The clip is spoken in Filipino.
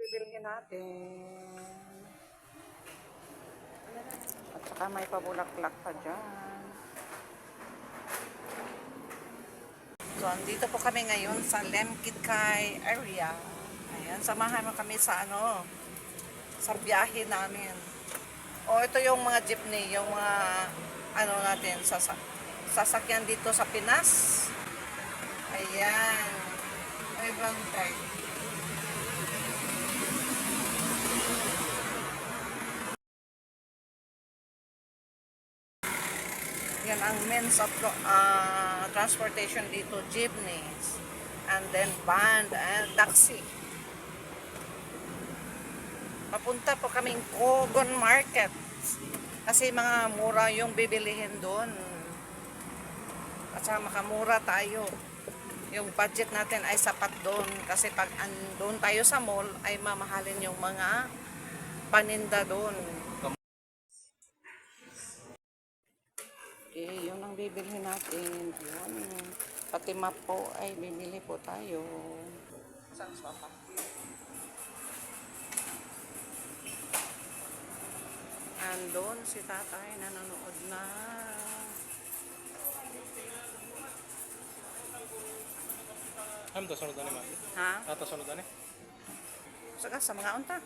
bibilhin natin. At saka may pabulaklak pa dyan. So, andito po kami ngayon sa Lemkitkay area. Ayan, samahan mo kami sa ano, sa biyahe namin. O, ito yung mga jeepney, yung mga, ano natin, sasa sasakyan dito sa Pinas. Ayan. May bantay. Yan ang means of uh, transportation dito, jeepneys. And then van and taxi. Papunta po kaming Kogon Market. Kasi mga mura yung bibilihin doon. At saka makamura tayo. Yung budget natin ay sapat doon. Kasi pag andun tayo sa mall, ay mamahalin yung mga paninda doon. Yun ang bibilhin natin. Yun. Pati map po ay bibili po tayo. Saan sa map? Andun si tatay nanonood na. Ham to sunod ani ma. Ha? Ato sunod ani. Saka sa mga unta.